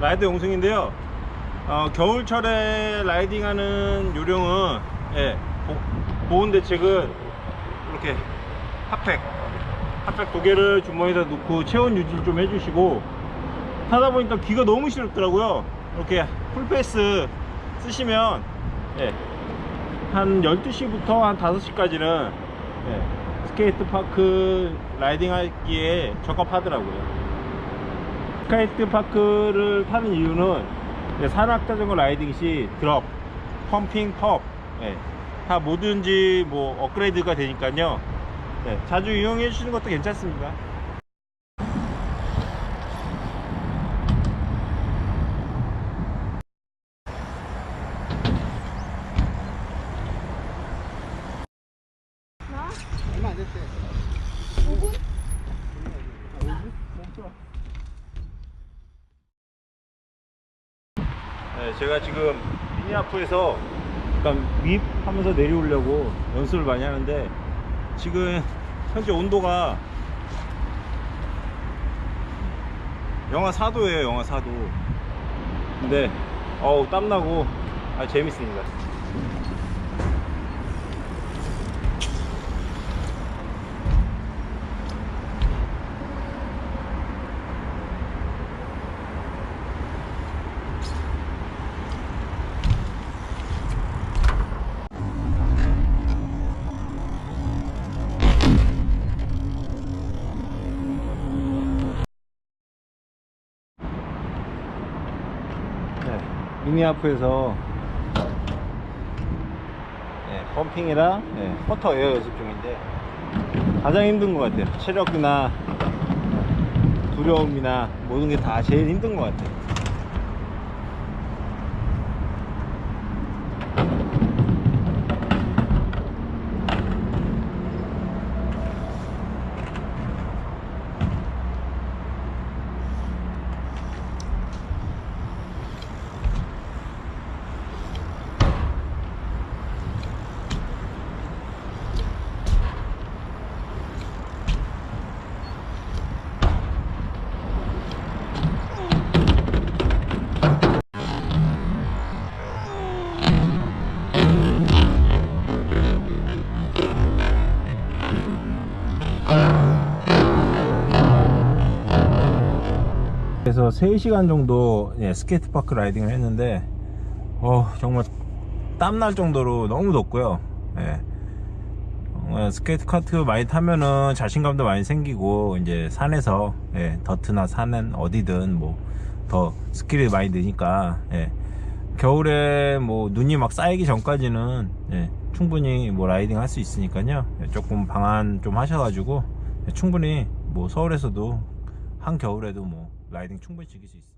라이더 용승인데요. 어, 겨울철에 라이딩하는 요령은 예, 보, 보온 대책은 이렇게 핫팩 핫팩 두 개를 주머니에다 넣고 체온 유지를 좀 해주시고 하다 보니까 귀가 너무 시렵더라고요. 이렇게 풀페이스 쓰시면 예, 한 12시부터 한 5시까지는 예, 스케이트 파크 라이딩 하기에 적합하더라고요. 스케이트 파크를 타는 이유는 이제 산악 자전거 라이딩 시 드롭, 펌핑, 펍, 예, 다 뭐든지 뭐 업그레이드가 되니까요. 예, 자주 이용해 주시는 것도 괜찮습니다. 얼마 안 됐대. 네, 제가 지금 미니아프에서 약간 윗하면서 내려오려고 연습을 많이 하는데 지금 현재 온도가 영하 4도예요 영하 4도. 근데 어우 땀나고. 아 재밌습니다 네, 미니아프에서 네, 펌핑이랑 네, 퍼터 에어 연습 중인데 가장 힘든 것 같아요. 체력이나 두려움이나 모든 게 다 제일 힘든 것 같아요 그래서 3시간 정도 예, 스케이트파크 라이딩을 했는데 어, 정말 땀날 정도로 너무 덥고요 예. 어, 스케이트 카트 많이 타면은 자신감도 많이 생기고 이제 산에서 예, 더트나 산은 어디든 뭐 더 스킬이 많이 느니까 예. 겨울에 뭐 눈이 막 쌓이기 전까지는 예, 충분히 뭐 라이딩 할 수 있으니까요 예, 조금 방한 좀 하셔가지고 예, 충분히 뭐 서울에서도 한겨울에도 뭐 라이딩 충분히 즐길 수 있어요